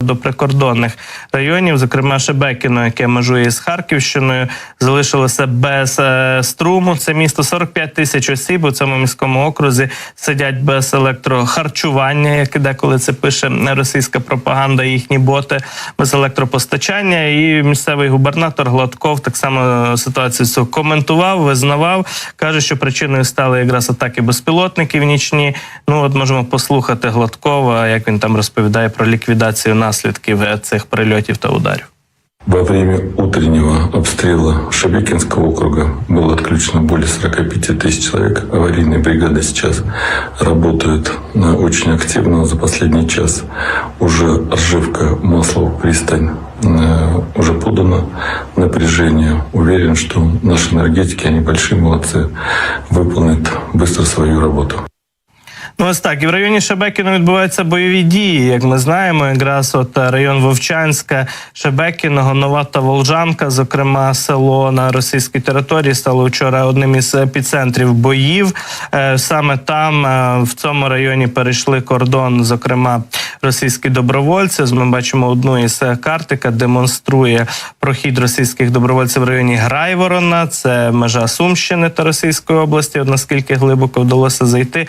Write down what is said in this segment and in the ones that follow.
до прикордонних районів, зокрема Шебекіно, яке межує з Харківщиною, залишилося без е, струму. Це місто 45 тисяч осіб у цьому міському окрузі сидять без електрохарчування, як і деколи це пише російська пропаганда, їхні боти без електропостачання. І місцевий губернатор Гладков так само ситуацію цю коментував, визнавав. каже, що причиною стали якраз атаки безпілотників нічні. Ну от можемо послухати Гладкова, як він там розповідає про ліквідацію наслідків е, цих прильотів та ударів. Во время утреннего обстрела Шебекинского округа было отключено более 45 тысяч человек. Аварийные бригады сейчас работают э, очень активно. За последний час уже Ржевка, Маслов, Пристань э, уже подано напряжение. Уверен, что наши энергетики, они большие молодцы, выполнят быстро свою работу. Ну, ось так. І в районі Шебекіно відбуваються бойові дії. Як ми знаємо, якраз от е, район Вовчанська, Шебекіного, Нова та Волжанка, зокрема, село на російській території, стало вчора одним із епіцентрів боїв. Е, Саме там, е, в цьому районі, перейшли кордон, зокрема, російські добровольці. Ми бачимо одну із карт, яка демонструє прохід російських добровольців в районі Грайворона. Це межа Сумщини та Російської області. От наскільки глибоко вдалося зайти.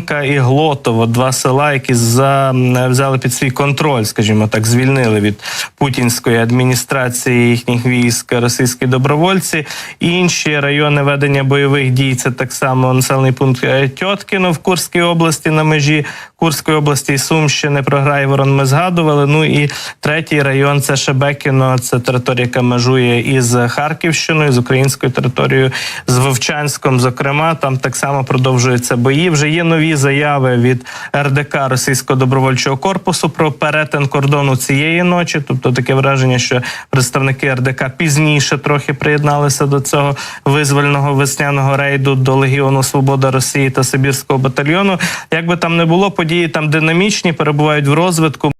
Козинка і Глотово, два села, які за, взяли під свій контроль, скажімо так, звільнили від путінської адміністрації їхніх військ російські добровольці. Інші райони ведення бойових дій це так само населений пункт е, Тьоткіно в Курській області на межі Курської області і Сумщини. Про Грайворон ми згадували. Ну і третій район це Шебекіно. Це територія, яка межує із Харківщиною, з українською територією, з Вовчанськом. Зокрема, там так само продовжуються бої. Вже є нові заяви від РДК Російського добровольчого корпусу про перетин кордону цієї ночі. Тобто таке враження, що представники РДК пізніше трохи приєдналися до цього визвольного весняного рейду до Легіону Свобода Росії та Сибірського батальйону. Як би там не було, події там динамічні, перебувають в розвитку.